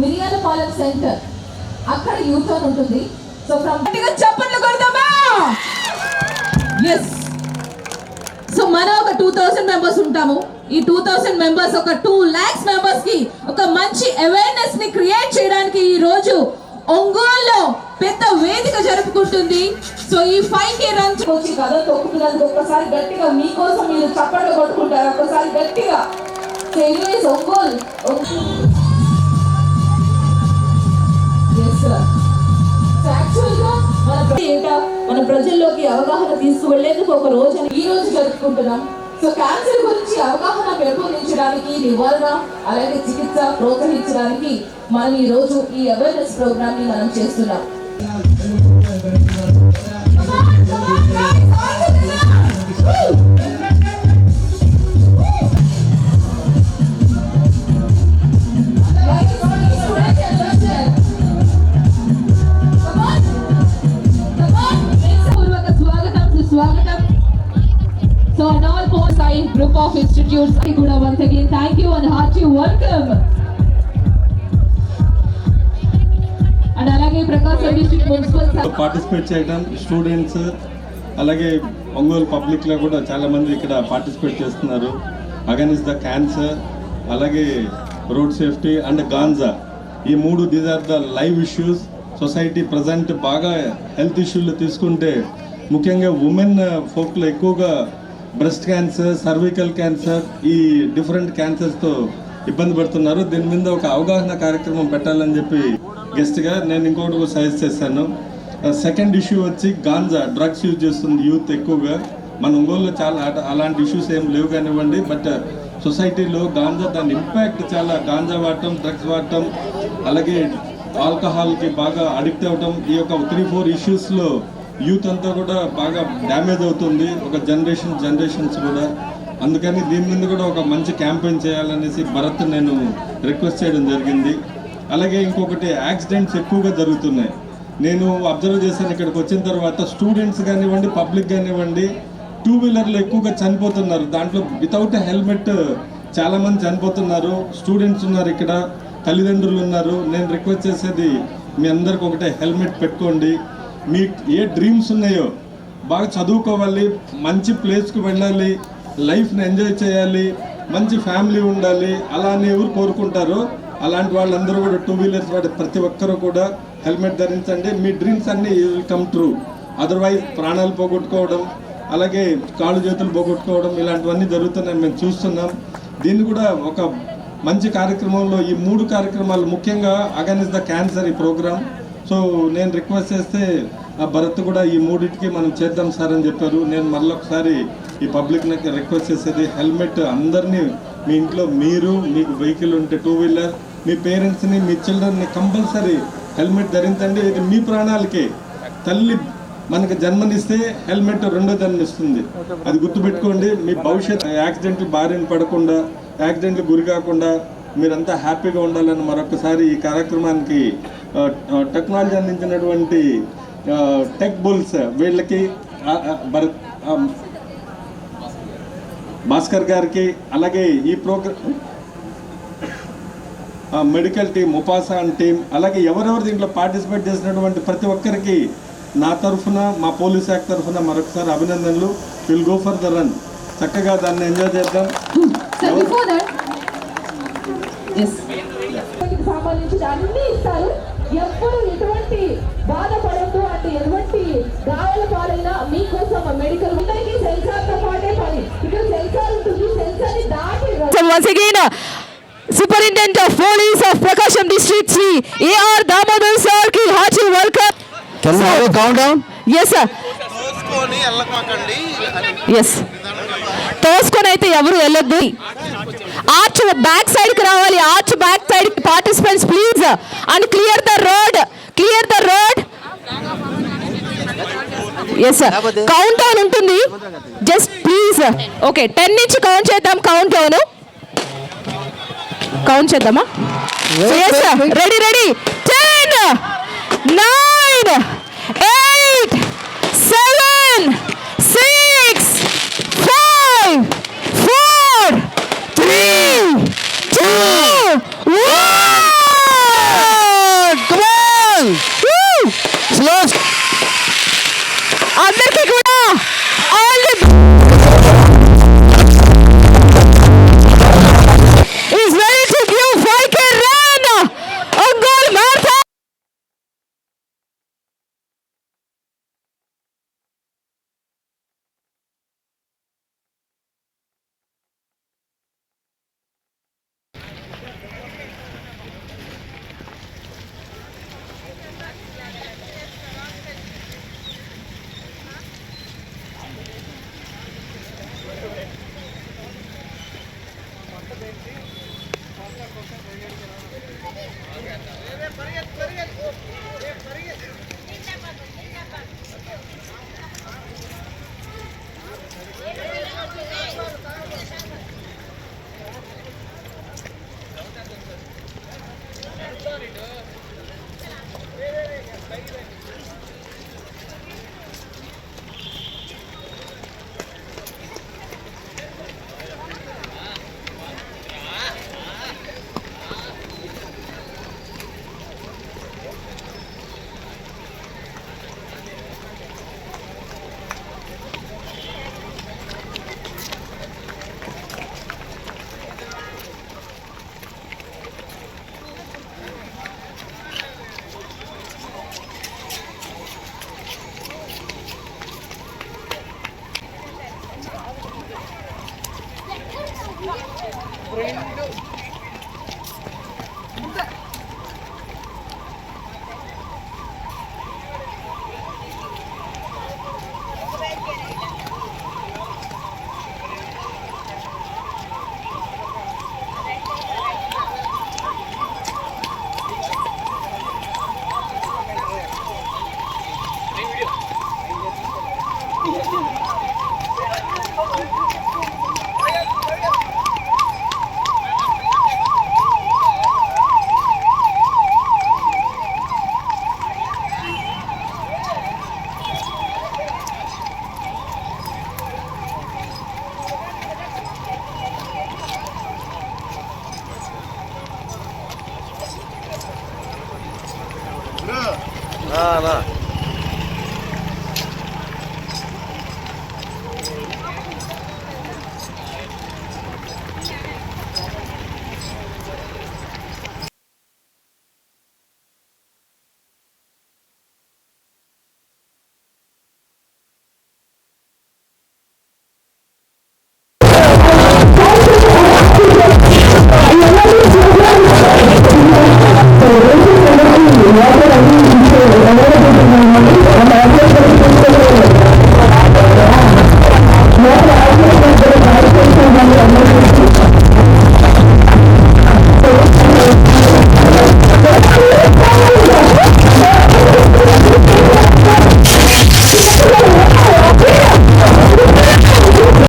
మిరియాలపాలెం centre. అక్కడ youth అని ఉంటుంది. సో ఫ్రమ్ చప్పట్లు కొడతామా? ఎస్ సో మనం ఒక టూ థౌసండ్ మెంబర్స్ ఉంటాము. ఈ టూ థౌసండ్ మెంబర్స్ ఒక టూ ల్యాక్స్ మెంబర్స్కి ఒక మంచి అవేర్నెస్ని క్రియేట్ చేయడానికి ఈ రోజు ఒంగోలులో పెద్ద వేదిక జరుపుకుంటుంది. సో ఈ ఫైవ్ కే రన్ వచ్చి కథ తొక్కుతున్నందుకు ఒక్కసారి గట్టిగా మీకోసం మీరు చప్పట్లు కొట్టుకుంటారు. ఒక్కసారి గట్టిగా. సో ఎనీవేస్ మన ప్రజల్లోకి అవగాహన తీసుకువెళ్ళేందుకు ఒక రోజు ఈ రోజు జరుపుకుంటున్నాం. సో క్యాన్సర్ గురించి అవగాహన పెంపొందించడానికి నివారణ అలాగే చికిత్స ప్రోత్సహించడానికి మనం ఈ రోజు ఈ అవేర్నెస్ ప్రోగ్రామ్ని మనం చేస్తున్నాం. Group of institutes కూడా once again thank you and hearty welcome. And అలాగే ప్రకాశం డిస్ట్రిక్ట్ మున్సిపల్ పార్టిసిపేట్ చేయడం స్టూడెంట్స్ అలాగే ఒంగోలు పబ్లిక్లో కూడా చాలామంది ఇక్కడ పార్టిసిపేట్ చేస్తున్నారు. అగైన్స్ ద క్యాన్సర్ అలాగే రోడ్ సేఫ్టీ అండ్ గాంజా ఈ మూడు these are the live issues society present బాగా హెల్త్ ఇష్యూలు తీసుకుంటే ముఖ్యంగా ఉమెన్ ఫోక్లో ఎక్కువగా బ్రెస్ట్ క్యాన్సర్ సర్వికల్ క్యాన్సర్ ఈ డిఫరెంట్ క్యాన్సర్స్తో ఇబ్బంది పడుతున్నారు. దీని మీద ఒక అవగాహన కార్యక్రమం పెట్టాలని చెప్పి గెస్ట్గా నేను ఇంకోటి సజెస్ట్ చేశాను. సెకండ్ ఇష్యూ వచ్చి గాంజా డ్రగ్స్ యూజ్ చేస్తుంది యూత్ ఎక్కువగా. మన ఒంగోలులో చాలా అట- అలాంటి ఇష్యూస్ ఏం లేవు కానివ్వండి బట్ సొసైటీలో గాంజా దాని ఇంపాక్ట్ చాలా గాంజా వాడటం డ్రగ్స్ వాడటం అలాగే ఆల్కహాల్కి బాగా అడిక్ట్ అవ్వటం ఈ యొక్క త్రీ ఫోర్ ఇష్యూస్లో యూత్ అంతా కూడా బాగా డ్యామేజ్ అవుతుంది. ఒక జనరేషన్ జనరేషన్స్ కూడా. అందుకని దీని మీద కూడా ఒక మంచి క్యాంపెయిన్ చేయాలనేసి భరత్ నేను రిక్వెస్ట్ చేయడం జరిగింది. అలాగే ఇంకొకటి యాక్సిడెంట్స్ ఎక్కువగా జరుగుతున్నాయి. నేను అబ్జర్వ్ చేశాను ఇక్కడికి వచ్చిన తర్వాత స్టూడెంట్స్ కానివ్వండి పబ్లిక్ కానివ్వండి టూ వీలర్లు ఎక్కువగా చనిపోతున్నారు. దాంట్లో వితౌట్ హెల్మెట్ చాలామంది చనిపోతున్నారు. స్టూడెంట్స్ ఉన్నారు ఇక్కడ తల్లిదండ్రులు ఉన్నారు. నేను రిక్వెస్ట్ చేసేది మీ అందరికి ఒకటే హెల్మెట్ పెట్టుకోండి. మీ ఏ డ్రీమ్స్ ఉన్నాయో బాగా చదువుకోవాలి మంచి ప్లేస్కి వెళ్ళాలి లైఫ్ని ఎంజాయ్ చేయాలి మంచి ఫ్యామిలీ ఉండాలి అలా అని ఎవరు కోరుకుంటారో అలాంటి వాళ్ళందరూ కూడా టూ వీలర్స్ వాడే ప్రతి ఒక్కరూ కూడా హెల్మెట్ ధరించండి. మీ డ్రీమ్స్ అన్నీ విల్ కమ్ ట్రూ అదర్వైజ్ ప్రాణాలు పోగొట్టుకోవడం అలాగే కాళ్ళు చేతులు పోగొట్టుకోవడం ఇలాంటివన్నీ జరుగుతున్నాయి. మేము చూస్తున్నాం. దీన్ని కూడా ఒక మంచి కార్యక్రమంలో ఈ మూడు కార్యక్రమాలు ముఖ్యంగా అగనిస్ ద క్యాన్సర్ ఈ ప్రోగ్రామ్ సో నేను రిక్వెస్ట్ చేస్తే ఆ భరత్ కూడా ఈ మూడింటికి మనం చేద్దాం సార్ అని చెప్పారు. నేను మళ్ళొకసారి ఈ పబ్లిక్ నాకు రిక్వెస్ట్ చేసేది హెల్మెట్ అందరినీ మీ ఇంట్లో మీరు మీకు వెహికల్ ఉంటే టూ వీలర్ మీ పేరెంట్స్ని మీ చిల్డ్రన్ని కంపల్సరీ హెల్మెట్ ధరించండి. ఇది మీ ప్రాణాలకే. తల్లి మనకు జన్మనిస్తే హెల్మెట్ రెండో జన్మిస్తుంది అది గుర్తుపెట్టుకోండి మీ భవిష్యత్ యాక్సిడెంట్లు బారిన పడకుండా యాక్సిడెంట్లు గురి కాకుండా మీరంతా హ్యాపీగా ఉండాలని మరొకసారి ఈ కార్యక్రమానికి టెక్నాలజీ అందించినటువంటి టెక్ బుల్స్ వీళ్ళకి భాస్కర్ గారికి అలాగే ఈ program medical team Upasa and team అలాగే ఎవరెవరు దీంట్లో పార్టిసిపేట్ చేసినటువంటి ప్రతి ఒక్కరికి నా తరఫున మా పోలీస్ యాక్ట్ తరఫున మరొకసారి అభినందనలు. Will go for the run చక్కగా దాన్ని ఎంజాయ్ చేద్దాం. సంబంధించిన అన్ని ఇస్తారు ఎప్పుడు ఎటువంటి బాధపడద్దు అంటే ఎటువంటి గాయాల పాలైనా మీకోసం మెడికల్ అందరికీ సెన్సార్తో పాటే పని ఇక్కడ సెన్సార్ ఉంటుంది సెన్సార్ని దాటి uh, Superintendent of Police of Prakasham District, Sri A.R. Damodar sir, ki hearty welcome. Can we have a countdown? Yes, sir. తోసుకొని వెళ్ళమాకండి Yes. తోసుకొని అయితే ఎవరు వెళ్ళొద్దు ఆర్చ్ బ్యాక్ సైడ్కి రావాలి. Arch back side participants please. And clear the road. Clear the road. Yes sir count down ఉంటుంది. Just please okay ten నుంచి count చేద్దాం. Count down count చేద్దామా. Ready ready ten nine